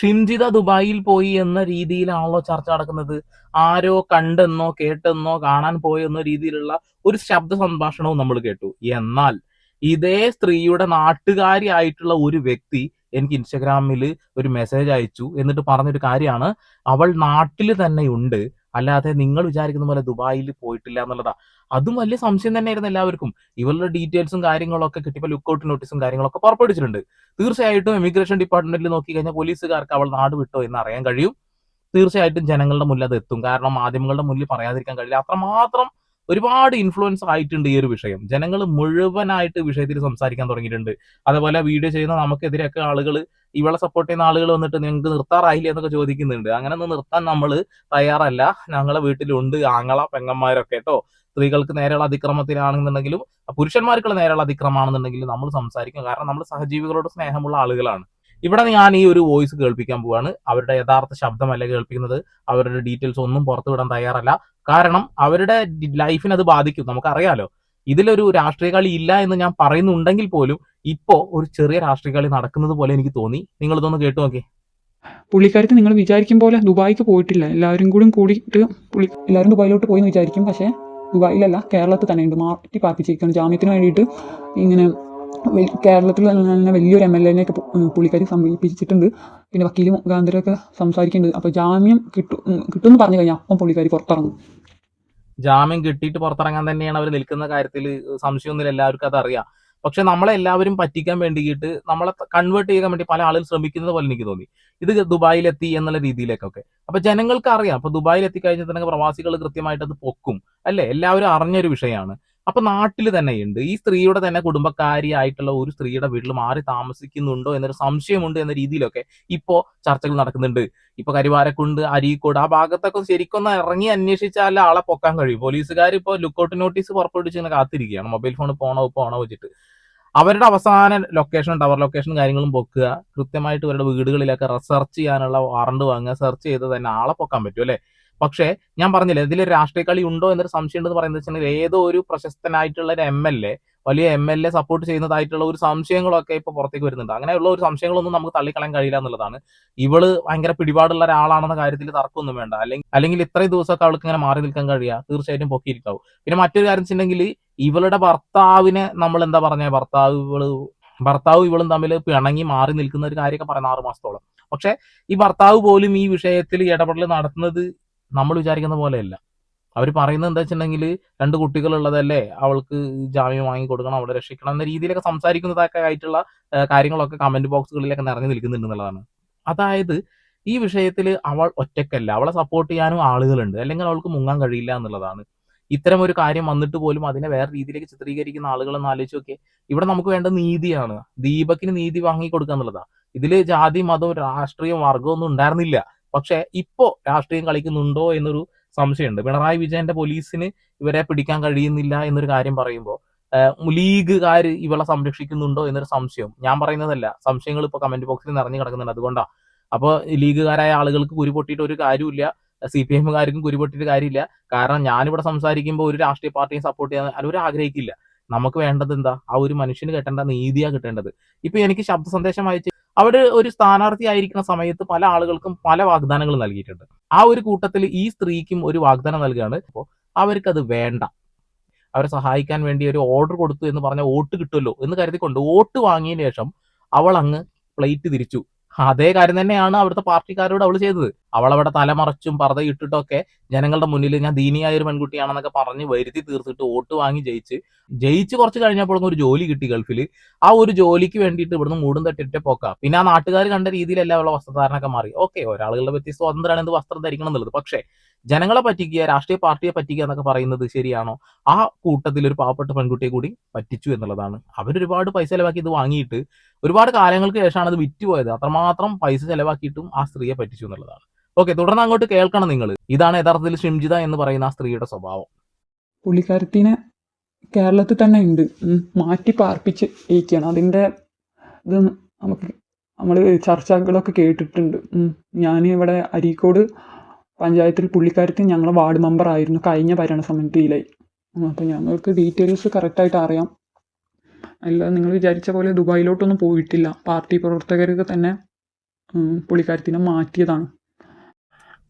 ഷിംജിത ദുബായിൽ പോയി എന്ന രീതിയിലാണല്ലോ ചർച്ച നടക്കുന്നത്. ആരോ കണ്ടെന്നോ കേട്ടെന്നോ കാണാൻ പോയെന്നോ രീതിയിലുള്ള ഒരു ശബ്ദ സംഭാഷണവും നമ്മൾ കേട്ടു. എന്നാൽ ഇതേ സ്ത്രീയുടെ നാട്ടുകാരി ആയിട്ടുള്ള ഒരു വ്യക്തി എനിക്ക് ഇൻസ്റ്റഗ്രാമിൽ ഒരു മെസ്സേജ് അയച്ചു. എന്നിട്ട് പറഞ്ഞൊരു കാര്യമാണ് അവൾ നാട്ടിൽ തന്നെ ഉണ്ട്. അല്ലാതെ നിങ്ങൾ വിചാരിക്കുന്ന പോലെ ദുബായിൽ പോയിട്ടില്ല എന്നുള്ളതാ. അതും വലിയ സംശയം തന്നെയായിരുന്നു എല്ലാവർക്കും. ഇവരുടെ ഡീറ്റെയിൽസും കാര്യങ്ങളൊക്കെ കിട്ടിയപ്പോൾ ലുക്കൗട്ട് നോട്ടീസും കാര്യങ്ങളൊക്കെ പുറപ്പെടുവിച്ചിട്ടുണ്ട്. തീർച്ചയായിട്ടും ഇമിഗ്രേഷൻ ഡിപ്പാർട്ട്മെന്റിൽ നോക്കി കഴിഞ്ഞാൽ പോലീസുകാർക്ക് അവൾ നാട് വിട്ടോ എന്ന് അറിയാൻ കഴിയും. തീർച്ചയായിട്ടും ജനങ്ങളുടെ മുന്നിൽ അത് എത്തും. കാരണം മാധ്യമങ്ങളുടെ മുന്നിൽ പറയാതിരിക്കാൻ കഴിയില്ല. അത്രമാത്രം ഒരുപാട് ഇൻഫ്ലുവൻസ് ആയിട്ടുണ്ട് ഈ ഒരു വിഷയം. ജനങ്ങൾ മുഴുവനായിട്ട് വിഷയത്തിൽ സംസാരിക്കാൻ തുടങ്ങിയിട്ടുണ്ട്. അതേപോലെ വീഡിയോ ചെയ്യുന്ന നമുക്കെതിരെയൊക്കെ ആളുകൾ ഇവളെ സപ്പോർട്ട് ചെയ്യുന്ന ആളുകൾ വന്നിട്ട് നിങ്ങൾക്ക് നിർത്താറായില്ലേ എന്നൊക്കെ ചോദിക്കുന്നുണ്ട്. അങ്ങനെ ഒന്നും നിർത്താൻ നമ്മൾ തയ്യാറല്ല. ഞങ്ങളെ വീട്ടിലുണ്ട് ആങ്ങള പെങ്ങന്മാരൊക്കെ കേട്ടോ. സ്ത്രീകൾക്ക് നേരെയുള്ള അതിക്രമത്തിലാണെന്നുണ്ടെങ്കിലും പുരുഷന്മാർക്കുള്ള നേരെയുള്ള അതിക്രമമാണെന്നുണ്ടെങ്കിലും നമ്മൾ സംസാരിക്കും. കാരണം നമ്മൾ സഹജീവികളോട് സ്നേഹമുള്ള ആളുകളാണ്. ഇവിടെ ഞാൻ ഈ ഒരു വോയിസ് കേൾപ്പിക്കാൻ പോവാണ്. അവരുടെ യഥാർത്ഥ ശബ്ദമല്ല കേൾപ്പിക്കുന്നത്. അവരുടെ ഡീറ്റെയിൽസ് ഒന്നും പുറത്തുവിടാൻ തയ്യാറല്ല. കാരണം അവരുടെ ലൈഫിനെ അത് ബാധിക്കും. നമുക്കറിയാലോ. ഇതിലൊരു രാഷ്ട്രീയ കളി ഇല്ല എന്ന് ഞാൻ പറയുന്നുണ്ടെങ്കിൽ പോലും ഇപ്പോ ഒരു ചെറിയ രാഷ്ട്രീയ കളി നടക്കുന്നത് പോലെ എനിക്ക് തോന്നി. നിങ്ങൾ ഇതൊന്ന് കേട്ടു നോക്കി. പുള്ളിക്കാരത്ത് നിങ്ങൾ വിചാരിക്കും പോലെ ദുബായിക്ക് പോയിട്ടില്ല. എല്ലാവരും കൂടി കൂടിയിട്ട് പുള്ളി എല്ലാവരും ദുബായിലോട്ട് പോയി എന്ന് വിചാരിക്കും. പക്ഷേ ദുബായിലല്ല കേരളത്തിൽ തന്നെ ഉണ്ട് മാറ്റി പാർപ്പിച്ചിരിക്കുകയാണ്. ജാമ്യത്തിന് വേണ്ടിയിട്ട് ഇങ്ങനെ കേരളത്തിൽ തന്നെ വലിയൊരു എം എൽ എനെയൊക്കെ പുള്ളിക്കാരി സമീപിച്ചിട്ടുണ്ട്. പിന്നെ വക്കീലും മുഖാന്തരമൊക്കെ സംസാരിക്കുന്നുണ്ട്. അപ്പോൾ ജാമ്യം കിട്ടും കിട്ടുമെന്ന് പറഞ്ഞു കഴിഞ്ഞാൽ അപ്പം പുള്ളിക്കാരി പുറത്തിറങ്ങും. ജാമ്യം കിട്ടിയിട്ട് പുറത്തിറങ്ങാൻ തന്നെയാണ് അവർ നിൽക്കുന്ന കാര്യത്തിൽ സംശയമൊന്നുമില്ല എല്ലാവർക്കും അത് അറിയാം. പക്ഷെ നമ്മളെ എല്ലാവരും പറ്റിക്കാൻ വേണ്ടിയിട്ട് നമ്മളെ കൺവേർട്ട് ചെയ്യാൻ വേണ്ടി പല ആളുകൾ ശ്രമിക്കുന്നത് പോലെ എനിക്ക് തോന്നി. ഇത് ദുബായിലെത്തി എന്നുള്ള രീതിയിലേക്കൊക്കെ. അപ്പൊ ജനങ്ങൾക്ക് അറിയാം. അപ്പൊ ദുബായിൽ തന്നെ പ്രവാസികൾ കൃത്യമായിട്ട് അത് പൊക്കും. അല്ലെ? എല്ലാവരും അറിഞ്ഞൊരു വിഷയമാണ്. അപ്പൊ നാട്ടിൽ തന്നെ ഉണ്ട് ഈ സ്ത്രീയുടെ തന്നെ കുടുംബക്കാരിയായിട്ടുള്ള ഒരു സ്ത്രീയുടെ വീട്ടിൽ മാറി താമസിക്കുന്നുണ്ടോ എന്നൊരു സംശയമുണ്ട് എന്ന രീതിയിലൊക്കെ ഇപ്പോ ചർച്ചകൾ നടക്കുന്നുണ്ട്. ഇപ്പൊ കരിവാരക്കുണ്ട് അരീക്കോട് ആ ഭാഗത്തൊക്കെ ശരിക്കൊന്ന് ഇറങ്ങി അന്വേഷിച്ചാൽ ആളെ പൊക്കാൻ കഴിയും. പോലീസുകാർ ഇപ്പോൾ ലുക്കൗട്ട് നോട്ടീസ് പുറപ്പെടുവിച്ച് ഇങ്ങനെ കാത്തിരിക്കുകയാണ്. മൊബൈൽ ഫോൺ പോണോ പോണോ വെച്ചിട്ട്. അവരുടെ അവസാന ലൊക്കേഷൻ ടവർ ലൊക്കേഷൻ കാര്യങ്ങളും പൊക്കുക. കൃത്യമായിട്ട് ഇവരുടെ വീടുകളിലൊക്കെ റിസർച്ച് ചെയ്യാനുള്ള വാറണ്ട് വാങ്ങുക. സെർച്ച് ചെയ്ത് തന്നെ ആളെ പൊക്കാൻ പറ്റും അല്ലെ? പക്ഷേ ഞാൻ പറഞ്ഞില്ലേ ഇതിൽ രാഷ്ട്രീയ കളി ഉണ്ടോ എന്നൊരു സംശയം ഉണ്ടെന്ന് പറയുന്നത് വെച്ചിട്ടുണ്ടെങ്കിൽ ഏതോ ഒരു പ്രശസ്തനായിട്ടുള്ള ഒരു എം എൽ എ വലിയ എം എൽ എ സപ്പോർട്ട് ചെയ്യുന്നതായിട്ടുള്ള ഒരു സംശയങ്ങളൊക്കെ ഇപ്പൊ പുറത്തേക്ക് വരുന്നുണ്ട്. അങ്ങനെയുള്ള ഒരു സംശയങ്ങളൊന്നും നമുക്ക് തള്ളിക്കളയാൻ കഴിയില്ല എന്നുള്ളതാണ്. ഇവൾ ഭയങ്കര പിടിപാടുള്ള ഒരാളാണെന്ന കാര്യത്തിൽ തർക്കമൊന്നും വേണ്ട. അല്ലെങ്കിൽ അല്ലെങ്കിൽ ഇത്രയും ദിവസമൊക്കെ അവൾക്ക് ഇങ്ങനെ മാറി നിൽക്കാൻ കഴിയുക തീർച്ചയായിട്ടും പൊക്കിയിരിക്കാവും. പിന്നെ മറ്റൊരു കാര്യം വെച്ചിട്ടുണ്ടെങ്കിൽ ഇവളുടെ ഭർത്താവിനെ നമ്മൾ എന്താ പറഞ്ഞ ഭർത്താവ് ഇവൾ ഭർത്താവ് ഇവളും തമ്മിൽ പിണങ്ങി മാറി നിൽക്കുന്ന ഒരു കാര്യമൊക്കെ പറയുന്ന ആറ് മാസത്തോളം. പക്ഷെ ഈ ഭർത്താവ് പോലും ഈ വിഷയത്തിൽ ഇടപെടൽ നടത്തുന്നത് നമ്മൾ വിചാരിക്കുന്ന പോലെയല്ല. അവർ പറയുന്നത് എന്താ വെച്ചിട്ടുണ്ടെങ്കിൽ രണ്ട് കുട്ടികളുള്ളതല്ലേ അവൾക്ക് ജാമ്യം വാങ്ങി കൊടുക്കണം അവളെ രക്ഷിക്കണം എന്ന രീതിയിലൊക്കെ സംസാരിക്കുന്നതൊക്കെ ആയിട്ടുള്ള കാര്യങ്ങളൊക്കെ കമന്റ് ബോക്സുകളിലൊക്കെ നിറഞ്ഞു നിൽക്കുന്നുണ്ട് എന്നുള്ളതാണ്. അതായത് ഈ വിഷയത്തിൽ അവൾ ഒറ്റക്കല്ല അവളെ സപ്പോർട്ട് ചെയ്യാനും ആളുകളുണ്ട്. അല്ലെങ്കിൽ അവൾക്ക് മുങ്ങാൻ കഴിയില്ല എന്നുള്ളതാണ്. ഇത്തരം ഒരു കാര്യം വന്നിട്ട് പോലും അതിനെ വേറെ രീതിയിലേക്ക് ചിത്രീകരിക്കുന്ന ആളുകളെന്ന് ആലോചിച്ച് നോക്കിയേ ഇവിടെ നമുക്ക് വേണ്ട നീതിയാണ്. ദീപക്കിന് നീതി വാങ്ങി കൊടുക്കുക എന്നുള്ളതാണ് ഇതിൽ ജാതി മതവും രാഷ്ട്രീയം വർഗമൊന്നും ഉണ്ടായിരുന്നില്ല. പക്ഷെ ഇപ്പോ രാഷ്ട്രീയം കളിക്കുന്നുണ്ടോ എന്നൊരു സംശയമുണ്ട്. പിണറായി വിജയന്റെ പോലീസിന് ഇവരെ പിടിക്കാൻ കഴിയുന്നില്ല എന്നൊരു കാര്യം പറയുമ്പോൾ ലീഗുകാർ ഇവളെ സംരക്ഷിക്കുന്നുണ്ടോ എന്നൊരു സംശയം. ഞാൻ പറയുന്നതല്ല. സംശയങ്ങൾ ഇപ്പൊ കമന്റ് ബോക്സിൽ നിറഞ്ഞു കിടക്കുന്നുണ്ട്. അതുകൊണ്ടാ. അപ്പൊ ലീഗുകാരായ ആളുകൾക്ക് കുരു പൊട്ടിയിട്ട് ഒരു കാര്യമില്ല സി പി എമ്മുകാർക്കും കുരു പൊട്ടിയിട്ട് കാര്യമില്ല. കാരണം ഞാനിവിടെ സംസാരിക്കുമ്പോൾ ഒരു രാഷ്ട്രീയ പാർട്ടിയെ സപ്പോർട്ട് ചെയ്യാൻ അവർ ആഗ്രഹിക്കില്ല. നമുക്ക് വേണ്ടത് എന്താ? ആ ഒരു മനുഷ്യന് കിട്ടേണ്ട നീതിയാ കിട്ടേണ്ടത്. ഇപ്പൊ എനിക്ക് ശബ്ദ സന്ദേശം അയച്ച് അവിടെ ഒരു സ്ഥാനാർത്ഥി ആയിരിക്കുന്ന സമയത്ത് പല ആളുകൾക്കും പല വാഗ്ദാനങ്ങൾ നൽകിയിട്ടുണ്ട്. ആ ഒരു കൂട്ടത്തിൽ ഈ സ്ത്രീക്കും ഒരു വാഗ്ദാനം നൽകുകയാണ്. അപ്പോൾ അത് വേണ്ട. അവരെ സഹായിക്കാൻ വേണ്ടി ഒരു ഓർഡർ കൊടുത്തു എന്ന് പറഞ്ഞ വോട്ട് കിട്ടുമല്ലോ എന്ന് കരുതിക്കൊണ്ട് വോട്ട് വാങ്ങിയതിനു ശേഷം അവൾ അങ്ങ് പ്ലേറ്റ് തിരിച്ചു. അതേ കാര്യം തന്നെയാണ് അവിടുത്തെ പാർട്ടിക്കാരോട് അവൾ ചെയ്തത്. അവൾ അവിടെ തലമറച്ചും പറതയിട്ടിട്ടൊക്കെ ജനങ്ങളുടെ മുന്നിൽ ഞാൻ ദീനിയായ ഒരു പെൺകുട്ടിയാണെന്നൊക്കെ പറഞ്ഞ് വരുത്തി തീർത്തിട്ട് വോട്ട് വാങ്ങി ജയിച്ച് ജയിച്ച് കുറച്ച് കഴിഞ്ഞപ്പോൾ ഒരു ജോലി കിട്ടി ഗൾഫിൽ ആ ഒരു ജോലിക്ക് വേണ്ടിയിട്ട് ഇവിടുന്ന് മൂടും തട്ടിട്ട് പോക്കാം. പിന്നെ ആ നാട്ടുകാർ കണ്ട രീതിയിലല്ല അവളെ വസ്ത്രധാരണൊക്കെ മാറി. ഓക്കെ ഒരാളുകളുടെ വ്യത്യസ്ത സ്വാതന്ത്ര്യമാണ് എന്ത് വസ്ത്രം ധരിക്കണം എന്നുള്ളത്. പക്ഷേ ജനങ്ങളെ പറ്റിക്കുക രാഷ്ട്രീയ പാർട്ടിയെ പറ്റിക്കുക എന്നൊക്കെ പറയുന്നത് ശരിയാണോ? ആ കൂട്ടത്തിൽ ഒരു പാവപ്പെട്ട പെൺകുട്ടിയെ കൂടി പറ്റിച്ചു എന്നുള്ളതാണ്. അവരൊരുപാട് പൈസ ചിലവാക്കി ഇത് വാങ്ങിയിട്ട് ഒരുപാട് കാലങ്ങൾക്ക് ശേഷമാണ് അത് വിറ്റുപോയത്. അത്രമാത്രം പൈസ ചിലവാക്കിയിട്ടും ആ സ്ത്രീയെ പറ്റിച്ചു എന്നുള്ളതാണ്. ഓക്കെ തുടർന്ന് അങ്ങോട്ട് കേൾക്കണം നിങ്ങൾ ഇതാണ് യഥാർത്ഥത്തിൽ ഷിംജിത എന്ന് പറയുന്ന ആ സ്ത്രീയുടെ സ്വഭാവം. പുള്ളിക്കാരത്തിനെ കേരളത്തിൽ തന്നെ ഉണ്ട്. മാറ്റി പാർപ്പിച്ച് ഇരിക്കുകയാണ്. അതിന്റെ ഇത് നമുക്ക് നമ്മൾ ചർച്ചകളൊക്കെ കേട്ടിട്ടുണ്ട്. ഞാൻ ഇവിടെ അരീക്കോട് പഞ്ചായത്തിൽ പുള്ളിക്കാരത്തി ഞങ്ങളെ വാർഡ് മെമ്പർ ആയിരുന്നു കഴിഞ്ഞ ഭരണസമിതിയിലായി അപ്പോൾ ഞങ്ങൾക്ക് ഡീറ്റെയിൽസ് കറക്റ്റായിട്ട് അറിയാം. അല്ല നിങ്ങൾ വിചാരിച്ച പോലെ ദുബായിലോട്ടൊന്നും പോയിട്ടില്ല. പാർട്ടി പ്രവർത്തകർക്ക് തന്നെ പുള്ളിക്കാരത്തിനെ മാറ്റിയതാണ്.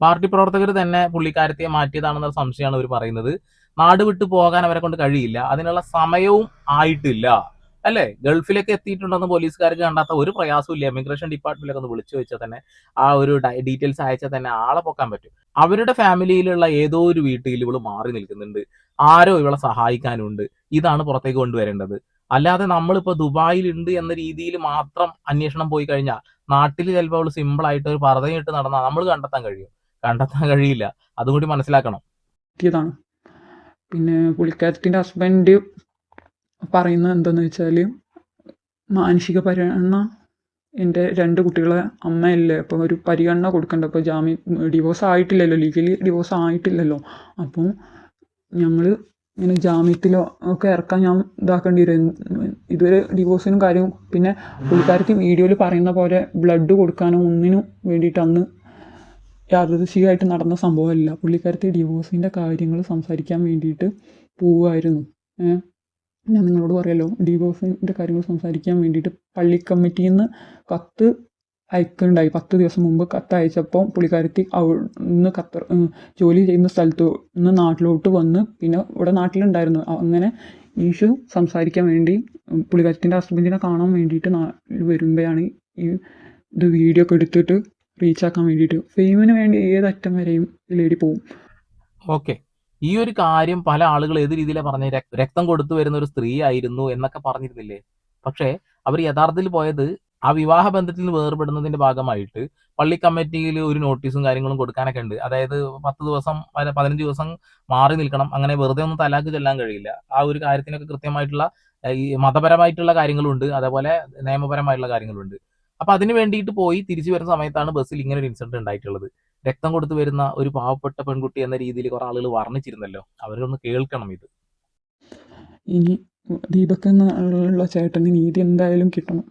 പാർട്ടി പ്രവർത്തകർ തന്നെ പുള്ളിക്കാരത്തെ മാറ്റിയതാണെന്ന സംശയമാണ് അവർ പറയുന്നത്. നാട് വിട്ടു പോകാൻ അവരെ കൊണ്ട് കഴിയില്ല. അതിനുള്ള സമയവും ആയിട്ടില്ല. അല്ലേ? ഗൾഫിലേക്ക് എത്തിയിട്ടുണ്ടെന്ന് പോലീസുകാർക്ക് കണ്ടാത്ത ഒരു പ്രയാസവും ഇല്ല. ഇമിഗ്രേഷൻ ഡിപ്പാർട്ട്മെന്റിലൊക്കെ ഒന്ന് വിളിച്ചു വെച്ചാൽ തന്നെ ആ ഒരു ഡീറ്റെയിൽസ് അയച്ചാൽ തന്നെ ആളെ പൊക്കാൻ പറ്റും. അവരുടെ ഫാമിലിയിലുള്ള ഏതോ ഒരു വീട്ടിൽ ഇവൾ മാറി നിൽക്കുന്നുണ്ട്. ആരോ ഇവളെ സഹായിക്കാനുണ്ട്. ഇതാണ് പുറത്തേക്ക് കൊണ്ടുവരേണ്ടത്. അല്ലാതെ നമ്മളിപ്പോ ദുബായിൽ ഉണ്ട് എന്ന രീതിയിൽ മാത്രം അന്വേഷണം പോയി കഴിഞ്ഞാൽ നാട്ടിൽ ചിലപ്പോൾ അവൾ സിമ്പിൾ ആയിട്ട് ഒരു പർദ്ദയിട്ട് നടന്നാൽ നമ്മൾ കണ്ടെത്താൻ കഴിയും. കണ്ടെത്താൻ കഴിയില്ല. അതും കൂടി മനസ്സിലാക്കണം. മാറ്റിയതാണ് പിന്നെ പുള്ളിക്കാരത്തിന്റെ ഹസ്ബൻഡ് പറയുന്നത് എന്താന്ന് വെച്ചാൽ മാനസിക പരിഗണന എന്റെ രണ്ട് കുട്ടികളെ അമ്മയല്ലേ? അപ്പോൾ ഒരു പരിഗണന കൊടുക്കണ്ട. അപ്പോൾ ജാമ്യം ഡിവോഴ്സ് ആയിട്ടില്ലല്ലോ. ലീഗലി ഡിവോഴ്സ് ആയിട്ടില്ലല്ലോ. അപ്പോൾ ഞങ്ങൾ ഇങ്ങനെ ജാമ്യത്തിലോ ഒക്കെ ഇറക്കാൻ ഞാൻ ഇതാക്കേണ്ടി വരും. ഇതുവരെ ഡിവോഴ്സിനും കാര്യവും പിന്നെ പുള്ളിക്കാരത്തി വീഡിയോയിൽ പറയുന്ന പോലെ ബ്ലഡ് കൊടുക്കാനോ ഒന്നിനും വേണ്ടിയിട്ട് അന്ന് യാദൃശികമായിട്ട് നടന്ന സംഭവമല്ല. പുള്ളിക്കാരത്തി ഡിവോഴ്സിന്റെ കാര്യങ്ങൾ സംസാരിക്കാൻ വേണ്ടിയിട്ട് പോവുമായിരുന്നു ഞാൻ നിങ്ങളോട് പറയാലോ ഡിവോഴ്സിന്റെ കാര്യങ്ങൾ സംസാരിക്കാൻ വേണ്ടിയിട്ട് പള്ളി കമ്മിറ്റിയിൽ നിന്ന് കത്ത് അയക്കുന്നുണ്ടായി പത്ത് ദിവസം മുമ്പ് കത്ത് അയച്ചപ്പോൾ പുള്ളിക്കാരത്തി അവിടുന്ന് കത്ത് ജോലി ചെയ്യുന്ന സ്ഥലത്ത് നിന്ന് നാട്ടിലോട്ട് വന്ന് പിന്നെ ഇവിടെ നാട്ടിലുണ്ടായിരുന്നു. അങ്ങനെ ഈശു സംസാരിക്കാൻ വേണ്ടി പുള്ളിക്കാരത്തിന്റെ ഹസ്ബൻഡിനെ കാണാൻ വേണ്ടിയിട്ട് നാട്ടിൽ വരുമ്പോഴാണ് ഈ ഇത് വീഡിയോ ഒക്കെ എടുത്തിട്ട് റീച്ചാക്കാൻ വേണ്ടിയിട്ട് ഫെയിമിന് വേണ്ടി ഏതറ്റം വരെയും ലേഡി പോവും. ഓക്കെ. ഈ ഒരു കാര്യം പല ആളുകൾ ഏത് രീതിയിലാണ് പറഞ്ഞ? രക്തം കൊടുത്തു വരുന്ന ഒരു സ്ത്രീ ആയിരുന്നു എന്നൊക്കെ പറഞ്ഞിരുന്നില്ലേ? പക്ഷേ അവർ യഥാർത്ഥത്തിൽ പോയത് ആ വിവാഹ ബന്ധത്തിൽ നിന്ന് വേർപെടുന്നതിന്റെ ഭാഗമായിട്ട് പള്ളി കമ്മിറ്റിയിൽ ഒരു നോട്ടീസും കാര്യങ്ങളും കൊടുക്കാനൊക്കെ ഉണ്ട്. അതായത് പത്ത് ദിവസം പതിനഞ്ച് ദിവസം മാറി നിൽക്കണം. അങ്ങനെ വെറുതെ ഒന്നും തലാക്ക് ചെല്ലാൻ കഴിയില്ല. ആ ഒരു കാര്യത്തിനൊക്കെ കൃത്യമായിട്ടുള്ള ഈ മതപരമായിട്ടുള്ള കാര്യങ്ങളുണ്ട്. അതേപോലെ നിയമപരമായിട്ടുള്ള കാര്യങ്ങളുണ്ട്. അപ്പൊ അതിന് വേണ്ടിയിട്ട് പോയി തിരിച്ചു വരുന്ന സമയത്താണ് ബസ്സിൽ ഇങ്ങനെ ഒരു ഇൻസിഡന്റ് ഉണ്ടായിട്ടുള്ളത്. രക്തം കൊടുത്തു വരുന്ന ഒരു പാവപ്പെട്ട പെൺകുട്ടി എന്ന രീതിയിൽ കുറെ ആളുകൾ വർണിച്ചിരുന്നല്ലോ. അവരൊന്ന് കേൾക്കണം ഇത്. ഇനി ദീപക് എന്നുള്ള ചേട്ടന് നീതി എന്തായാലും കിട്ടണം.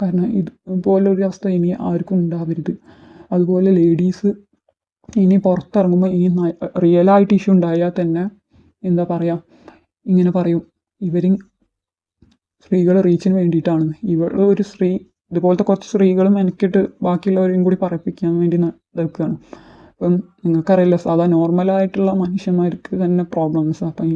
കാരണം ഇതുപോലൊരു അവസ്ഥ ഇനി ആർക്കും ഉണ്ടാവരുത്. അതുപോലെ ലേഡീസ് ഇനി പുറത്തിറങ്ങുമ്പോൾ ഇനി റിയലായിട്ട് ഇഷ്യൂ ഉണ്ടായാൽ തന്നെ എന്താ പറയുക ഇങ്ങനെ പറയും ഇവർ സ്ത്രീകൾ റീച്ചിന് വേണ്ടിയിട്ടാണ് ഇവൾ ഒരു സ്ത്രീ ഇതുപോലത്തെ കുറച്ച് സ്ത്രീകളും എനിക്കിട്ട് ബാക്കിയുള്ളവരെയും കൂടി പറയിപ്പിക്കാൻ വേണ്ടി നിൽക്കുകയാണ്. അപ്പം നിങ്ങൾക്കറിയില്ല സാധാ നോർമലായിട്ടുള്ള മനുഷ്യന്മാർക്ക് തന്നെ പ്രോബ്ലംസ് അപ്പം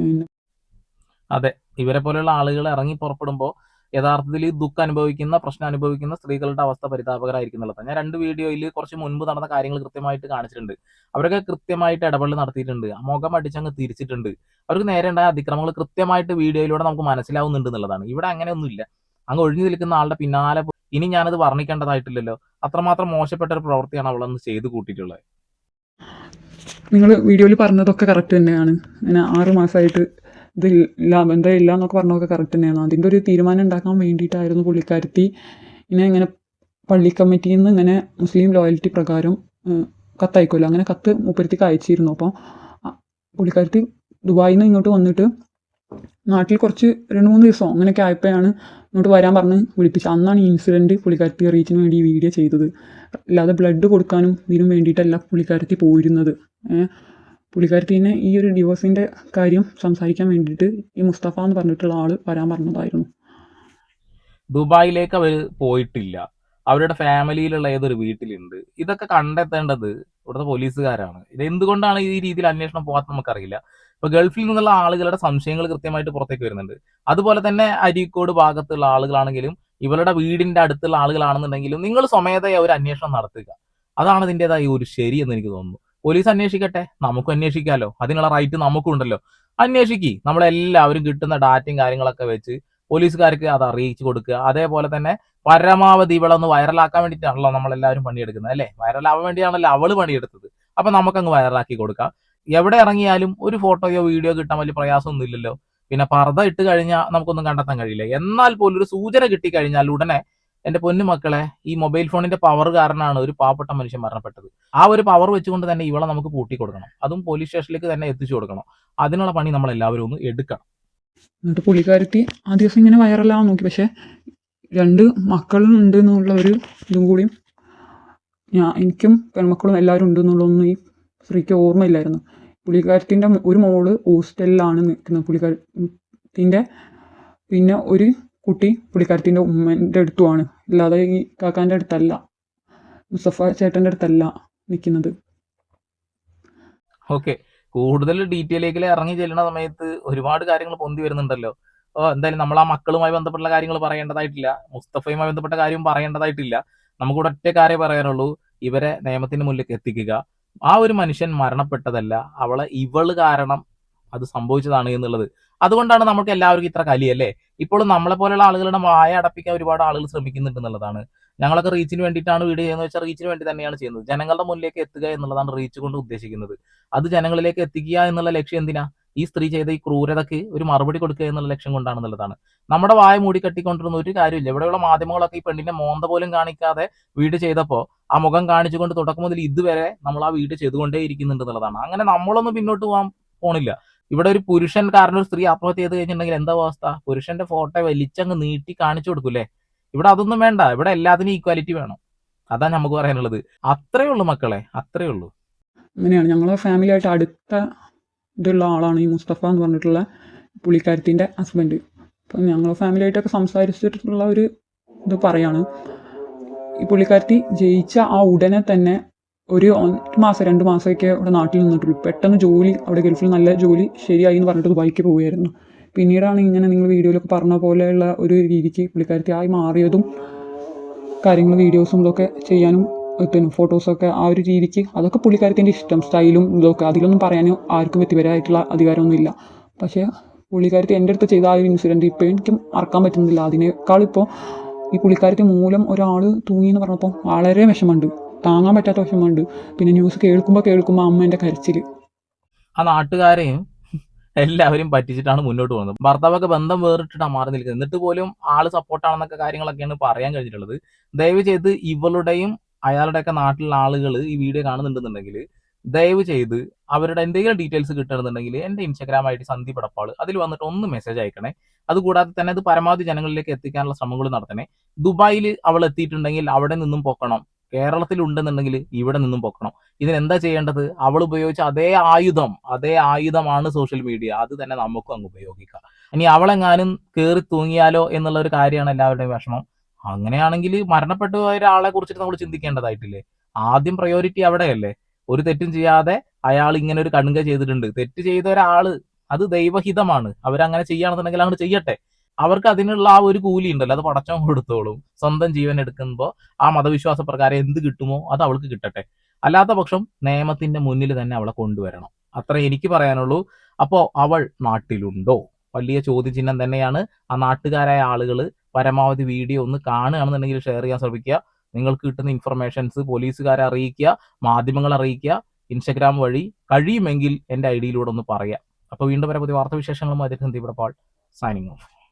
അതെ ഇവരെ പോലെയുള്ള ആളുകൾ ഇറങ്ങി പുറപ്പെടുമ്പോൾ യഥാർത്ഥത്തിൽ ഈ ദുഃഖം അനുഭവിക്കുന്ന പ്രശ്നം അനുഭവിക്കുന്ന സ്ത്രീകളുടെ അവസ്ഥ പരിതാപകരായിരിക്കുന്നുള്ളത് ഞാൻ രണ്ട് വീഡിയോയിൽ കുറച്ച് മുൻപ് നടന്ന കാര്യങ്ങൾ കൃത്യമായിട്ട് കാണിച്ചിട്ടുണ്ട്. അവരൊക്കെ കൃത്യമായിട്ട് ഇടപെടൽ നടത്തിയിട്ടുണ്ട്. മുഖം അടിച്ചങ്ങ് തിരിച്ചിട്ടുണ്ട്. അവർക്ക് നേരെ ഉണ്ടായ അതിക്രമങ്ങൾ കൃത്യമായിട്ട് വീഡിയോയിലൂടെ നമുക്ക് മനസ്സിലാവുന്നുണ്ട് എന്നുള്ളതാണ്. ഇവിടെ അങ്ങനെയൊന്നുമില്ല. അങ്ങ് ഒഴിഞ്ഞു നിൽക്കുന്ന ആളുടെ പിന്നാലെ ഇനി ഞാനത് വർണിക്കേണ്ടതായിട്ടില്ലല്ലോ. അത്രമാത്രം മോശപ്പെട്ട ഒരു പ്രവൃത്തിയാണ് അവളന്ന് ചെയ്തു കൂട്ടിയിട്ടുള്ളത്. നിങ്ങൾ വീഡിയോയിൽ പറഞ്ഞതൊക്കെ കറക്റ്റ് തന്നെയാണ്. ഇങ്ങനെ ആറു മാസമായിട്ട് ഇത് ഇല്ല ബന്ധമില്ല എന്നൊക്കെ പറഞ്ഞതൊക്കെ കറക്റ്റ് തന്നെയാണ്. അതിന്റെ ഒരു തീരുമാനം ഉണ്ടാക്കാൻ വേണ്ടിയിട്ടായിരുന്നു പുള്ളിക്കാരത്തി. ഇങ്ങനെ ഇങ്ങനെ പള്ളി കമ്മിറ്റിയിൽ നിന്ന് ഇങ്ങനെ മുസ്ലിം ലോയൽറ്റി പ്രകാരം കത്തയക്കുമല്ലോ. അങ്ങനെ കത്ത് മുപ്പരത്തിക്ക് അയച്ചിരുന്നു. അപ്പോൾ പുള്ളിക്കാരത്തി ദുബായിൽ നിന്ന് ഇങ്ങോട്ട് വന്നിട്ട് നാട്ടിൽ കുറച്ച് രണ്ട് മൂന്ന് ദിവസം അങ്ങനെയൊക്കെ ആയപ്പോഴാണ് ഇങ്ങോട്ട് വരാൻ പറഞ്ഞ് വിളിപ്പിച്ചു. അന്നാണ് ഈ ഇൻസിഡന്റ് പുള്ളിക്കാരത്തി റീച്ചിന് വേണ്ടി ഈ വീഡിയോ ചെയ്തത്. അല്ലാതെ ബ്ലഡ് കൊടുക്കാനും ഇതിനും വേണ്ടിയിട്ടല്ല പുള്ളിക്കാരത്തി പോയിരുന്നത്. പുള്ളിക്കാരത്തിനെ ഈ ഒരു ഡിവോഴ്സിന്റെ കാര്യം സംസാരിക്കാൻ വേണ്ടിയിട്ട് ഈ മുസ്തഫ എന്ന് പറഞ്ഞിട്ടുള്ള ആൾ വരാൻ പറഞ്ഞതായിരുന്നു. ദുബായിലേക്ക് അവർ പോയിട്ടില്ല. അവരുടെ ഫാമിലിയിലുള്ള ഏതൊരു വീട്ടിലുണ്ട്? ഇതൊക്കെ കണ്ടെത്തേണ്ടത് ഇവിടുത്തെ പോലീസുകാരാണ്. ഇത് എന്തുകൊണ്ടാണ് ഈ രീതിയിൽ അന്വേഷണം പോകാത്ത നമുക്കറിയില്ല. ഇപ്പൊ ഗൾഫിൽ നിന്നുള്ള ആളുകളുടെ സംശയങ്ങൾ കൃത്യമായിട്ട് പുറത്തേക്ക് വരുന്നുണ്ട്. അതുപോലെ തന്നെ അരീക്കോട് ഭാഗത്തുള്ള ആളുകളാണെങ്കിലും ഇവരുടെ വീടിന്റെ അടുത്തുള്ള ആളുകളാണെന്നുണ്ടെങ്കിലും നിങ്ങൾ സ്വമേധയാ ഒരു അന്വേഷണം നടത്തുക. അതാണ് ഇതിന്റെതായ ഒരു ശരി എന്ന് എനിക്ക് തോന്നുന്നു. പോലീസ് അന്വേഷിക്കട്ടെ നമുക്ക് അന്വേഷിക്കാമല്ലോ അതിനുള്ള റൈറ്റ് നമുക്കും ഉണ്ടല്ലോ അന്വേഷിക്കി നമ്മളെല്ലാവരും കിട്ടുന്ന ഡാറ്റയും കാര്യങ്ങളൊക്കെ വെച്ച് പോലീസുകാർക്ക് അത് അറിയിച്ചു കൊടുക്കുക. അതേപോലെ തന്നെ പരമാവധി ഇവളൊന്ന് വൈറലാക്കാൻ വേണ്ടിയിട്ടാണല്ലോ നമ്മളെല്ലാവരും പണിയെടുക്കുന്നത് അല്ലേ? വൈറലാവാൻ വേണ്ടിയാണല്ലോ അവൾ പണിയെടുത്തത്. അപ്പൊ നമുക്കങ്ങ് വൈറലാക്കി കൊടുക്കാം. എവിടെ ഇറങ്ങിയാലും ഒരു ഫോട്ടോയോ വീഡിയോ കിട്ടാൻ വലിയ പ്രയാസമൊന്നും ഇല്ലല്ലോ. പിന്നെ പർദ്ദ ഇട്ട് കഴിഞ്ഞാൽ നമുക്കൊന്നും കണ്ടെത്താൻ കഴിയില്ല. എന്നാൽ പോലും ഒരു സൂചന കിട്ടിക്കഴിഞ്ഞാൽ ഉടനെ എന്റെ പൊന്നു മക്കളെ ഈ മൊബൈൽ ഫോണിന്റെ പവർ കാരണമാണ് ഒരു പാവപ്പെട്ട മനുഷ്യൻ മരണപ്പെട്ടത്. ആ ഒരു പവർ വെച്ചുകൊണ്ട് തന്നെ ഇവളെ നമുക്ക് പൂട്ടി കൊടുക്കണം. അതും പോലീസ് സ്റ്റേഷനിലേക്ക് തന്നെ എത്തിച്ചു കൊടുക്കണം. അതിനുള്ള പണി നമ്മൾ എല്ലാവരും ഒന്ന് എടുക്കണം. എന്നിട്ട് പുള്ളിക്കാരത്തി ആ ദിവസം ഇങ്ങനെ വൈറലാവാൻ നോക്കി. പക്ഷെ രണ്ട് മക്കളും ഉണ്ട് എന്നുള്ള ഒരു ഇതും കൂടിയും ഞാൻ എനിക്കും പെൺമക്കളും എല്ലാവരും ഉണ്ട് എന്നുള്ളതൊന്നും ഈ സ്ത്രീക്ക് ഓർമ്മയില്ലായിരുന്നു. പുള്ളിക്കാരത്തിന്റെ ഒരു മോൾ ഹോസ്റ്റലിലാണ് നിൽക്കുന്നത്. പുള്ളിക്കാരത്തിന്റെ പിന്നെ ഒരു കുട്ടി പുള്ളിക്കാരത്തിന്റെ ഉമ്മന്റെ അടുത്തുമാണ്. അല്ലാതെ ഈ കാക്കാന്റെ അടുത്തല്ല. മുസഫ ചേട്ടന്റെ അടുത്തല്ല നിൽക്കുന്നത്. ഓക്കെ. കൂടുതൽ ഡീറ്റെയിലേക്ക് ഇറങ്ങി ചെല്ലുന്ന സമയത്ത് ഒരുപാട് കാര്യങ്ങൾ പൊന്തി വരുന്നുണ്ടല്ലോ. ഓ എന്തായാലും നമ്മൾ ആ മക്കളുമായി ബന്ധപ്പെട്ട കാര്യങ്ങൾ പറയേണ്ടതായിട്ടില്ല. മുസ്തഫയുമായി ബന്ധപ്പെട്ട കാര്യം പറയേണ്ടതായിട്ടില്ല. നമുക്ക് ഒറ്റ കാര്യം പറയാനുള്ളൂ. ഇവരെ നിയമത്തിന് മുന്നിലേക്ക് എത്തിക്കുക. ആ ഒരു മനുഷ്യൻ മരണപ്പെട്ടതല്ല. അവളെ ഇവൾ കാരണം അത് സംഭവിച്ചതാണ് എന്നുള്ളത്. അതുകൊണ്ടാണ് നമുക്ക് എല്ലാവർക്കും ഇത്ര കലി അല്ലേ ഇപ്പോഴും നമ്മളെ പോലെയുള്ള ആളുകളുടെ വായ അടപ്പിക്കാൻ ഒരുപാട് ആളുകൾ ശ്രമിക്കുന്നുണ്ട് എന്നുള്ളതാണ്. ഞങ്ങളൊക്കെ റീച്ചിന് വേണ്ടിയിട്ടാണ് വീഡിയോ ചെയ്യുന്നത് വെച്ചാൽ റീച്ചിന് വേണ്ടി തന്നെയാണ് ചെയ്യുന്നത്. ജനങ്ങളുടെ മുന്നിലേക്ക് എത്തുക എന്നുള്ളതാണ് റീച്ച് കൊണ്ട് ഉദ്ദേശിക്കുന്നത്. അത് ജനങ്ങളിലേക്ക് എത്തിക്കുക എന്നുള്ള ലക്ഷ്യം എന്തിനാ? ഈ സ്ത്രീ ചെയ്ത ഈ ക്രൂരതയ്ക്ക് ഒരു മറുപടി കൊടുക്കുക എന്നുള്ള ലക്ഷ്യം കൊണ്ടാണെന്നുള്ളതാണ് നമ്മുടെ വായ മൂടി കെട്ടിക്കൊണ്ടിരുന്ന ഒരു കാര്യമില്ല. ഇവിടെയുള്ള മാധ്യമങ്ങളൊക്കെ ഈ പെണ്ണിന്റെ മോന്ത പോലും കാണിക്കാതെ വീട് ചെയ്തപ്പോൾ ആ മുഖം കാണിച്ചുകൊണ്ട് തുടക്കം മുതൽ ഇതുവരെ നമ്മൾ ആ വീട് ചെയ്തുകൊണ്ടേ ഇരിക്കുന്നുണ്ട് എന്നുള്ളതാണ്. അങ്ങനെ നമ്മളൊന്നും പിന്നോട്ട് പോകാൻ പോണില്ല. ഇവിടെ ഒരു പുരുഷൻ കാരണം ഒരു സ്ത്രീ ആത്മഹത്യ ചെയ്ത് കഴിഞ്ഞിട്ടുണ്ടെങ്കിൽ എന്താ അവസ്ഥ? പുരുഷന്റെ ഫോട്ടോ വലിച്ചങ്ങ് നീട്ടി കാണിച്ചു കൊടുക്കൂലേ ഇവിടെ അതൊന്നും വേണ്ട. ഇവിടെ എല്ലാത്തിനും ഈക്വാലിറ്റി വേണം. അതാ നമുക്ക് പറയാനുള്ളത്. അത്രേ ഉള്ളൂ മക്കളെ. അത്രേ ഉള്ളൂ. അങ്ങനെയാണ്. ഞങ്ങളെ ഫാമിലിയായിട്ട് അടുത്ത ഇതുള്ള ആളാണ് ഈ മുസ്തഫ എന്ന് പറഞ്ഞിട്ടുള്ള പുള്ളിക്കാരത്തിന്റെ ഹസ്ബൻഡ് അപ്പം ഞങ്ങൾ ഫാമിലിയായിട്ടൊക്കെ സംസാരിച്ചിട്ടുള്ള ഒരു ഇത് പറയാണ്. ഈ പുള്ളിക്കാരത്തി ജയിച്ച ആ ഉടനെ തന്നെ ഒരു മാസം രണ്ട് മാസമൊക്കെ അവിടെ നാട്ടിൽ നിന്നിട്ടുള്ളൂ പെട്ടെന്ന് ജോലി അവിടെ ഗൾഫിൽ നല്ല ജോലി ശരിയായി എന്ന് പറഞ്ഞിട്ട് ദുബായിക്ക് പോവുമായിരുന്നു പിന്നീടാണ് ഇങ്ങനെ നിങ്ങൾ വീഡിയോയിലൊക്കെ പറഞ്ഞ പോലെയുള്ള ഒരു രീതിക്ക് പുള്ളിക്കാരത്തി ആയി മാറിയതും കാര്യങ്ങൾ വീഡിയോസും ഇതൊക്കെ ചെയ്യാനും എത്തുന്നു ഫോട്ടോസൊക്കെ ആ ഒരു രീതിക്ക് അതൊക്കെ പുള്ളിക്കാരത്തിന്റെ ഇഷ്ടം. സ്റ്റൈലും ഇതൊക്കെ. അതിലൊന്നും പറയാനും ആർക്കും വ്യക്തിപരമായിട്ടുള്ള അധികാരമൊന്നുമില്ല പക്ഷേ പുള്ളിക്കാരത്തി എന്റെ അടുത്ത് ചെയ്ത ആ ഒരു ഇൻസിഡന്റ് ഇപ്പോൾ എനിക്ക് മറക്കാൻ പറ്റുന്നില്ല. അതിനേക്കാൾ ഇപ്പോൾ ഈ പുള്ളിക്കാരത്തി മൂലം ഒരാൾ തൂങ്ങി എന്ന് പറഞ്ഞപ്പോൾ വളരെ വിഷമമുണ്ട്. താങ്ങാൻ പറ്റാത്ത വിഷമമുണ്ട്. പിന്നെ ന്യൂസ് കേൾക്കുമ്പോൾ കേൾക്കുമ്പോൾ അമ്മേന്റെ കരച്ചിൽ ആ നാട്ടുകാരെയും എല്ലാവരും പറ്റിച്ചിട്ടാണ് മുന്നോട്ട് പോകുന്നത്. ഭർത്താവൊക്കെ ബന്ധം വേറിട്ടിട്ടാണ് മാറി നിൽക്കുന്നത്. എന്നിട്ട് പോലും ആൾ സപ്പോർട്ടാണെന്നൊക്കെ കാര്യങ്ങളൊക്കെയാണ് പറയാൻ കഴിഞ്ഞിട്ടുള്ളത്. ദയവ് ചെയ്ത് ഇവളുടെയും അയാളുടെയൊക്കെ നാട്ടിലുള്ള ആളുകൾ ഈ വീഡിയോ കാണുന്നുണ്ടെന്നുണ്ടെങ്കിൽ ദയവ് ചെയ്ത് അവരുടെ എന്തെങ്കിലും ഡീറ്റെയിൽസ് കിട്ടണമെന്നുണ്ടെങ്കിൽ എന്റെ ഇൻസ്റ്റാഗ്രാം ആയിട്ട് സന്ദീപ് പടപ്പാൾ അതിൽ വന്നിട്ട് ഒന്ന് മെസ്സേജ് അയക്കണേ. അതുകൂടാതെ തന്നെ അത് പരമാവധി ജനങ്ങളിലേക്ക് എത്തിക്കാനുള്ള ശ്രമങ്ങൾ നടത്തണേ. ദുബായിൽ അവൾ എത്തിയിട്ടുണ്ടെങ്കിൽ അവിടെ നിന്നും പൊക്കണം. കേരളത്തിൽ ഉണ്ടെന്നുണ്ടെങ്കിൽ ഇവിടെ നിന്നും പൊക്കണം. ഇതിനെന്താ ചെയ്യേണ്ടത്? അവൾ ഉപയോഗിച്ച അതേ ആയുധം അതേ ആയുധമാണ് സോഷ്യൽ മീഡിയ അത് തന്നെ നമുക്കും അങ്ങ് ഉപയോഗിക്കാം. ഇനി അവളെങ്ങാനും കയറി തൂങ്ങിയാലോ എന്നുള്ള ഒരു കാര്യമാണ് എല്ലാവരുടെയും വിഷമം. അങ്ങനെയാണെങ്കിൽ മരണപ്പെട്ടു പോയ ഒരാളെ കുറിച്ചിട്ട് നമ്മൾ ചിന്തിക്കേണ്ടതായിട്ടില്ലേ? ആദ്യം പ്രയോറിറ്റി അവിടെയല്ലേ? ഒരു തെറ്റും ചെയ്യാതെ അയാൾ ഇങ്ങനെ ഒരു കണുക ചെയ്തിട്ടുണ്ട്. തെറ്റ് ചെയ്ത ഒരാൾ അത് ദൈവഹിതമാണ്. അവരങ്ങനെ ചെയ്യുകയാണെന്നുണ്ടെങ്കിൽ അങ്ങോട്ട് ചെയ്യട്ടെ. അവർക്ക് അതിനുള്ള ആ ഒരു കൂലി ഉണ്ടല്ലോ. അത് പടച്ചവൻ കൊടുത്തോളും. സ്വന്തം ജീവൻ എടുക്കുമ്പോൾ ആ മതവിശ്വാസ പ്രകാരം എന്ത് കിട്ടുമോ അത് അവൾക്ക് കിട്ടട്ടെ. അല്ലാത്ത പക്ഷം നിയമത്തിന്റെ മുന്നിൽ തന്നെ അവളെ കൊണ്ടുവരണം. അത്ര എനിക്ക് പറയാനുള്ളൂ. അപ്പോ അവൾ നാട്ടിലുണ്ടോ? വലിയ ചോദ്യചിഹ്നം തന്നെയാണ് ആ നാട്ടുകാരായ ആളുകൾ പരമാവധി വീഡിയോ ഒന്ന് കാണുകയാണെന്നുണ്ടെങ്കിൽ ഷെയർ ചെയ്യാൻ ശ്രമിക്കുക. നിങ്ങൾക്ക് കിട്ടുന്ന ഇൻഫർമേഷൻസ് പോലീസുകാരെ അറിയിക്കുക മാധ്യമങ്ങളെ അറിയിക്കുക ഇൻസ്റ്റഗ്രാം വഴി കഴിയുമെങ്കിൽ എന്റെ ഐ ഡിയിലൂടെ ഒന്ന് പറയാം അപ്പോൾ വീണ്ടും വരെ പുതിയ വാർത്താവിശേഷങ്ങളുമായി. Sandeep Pal signing off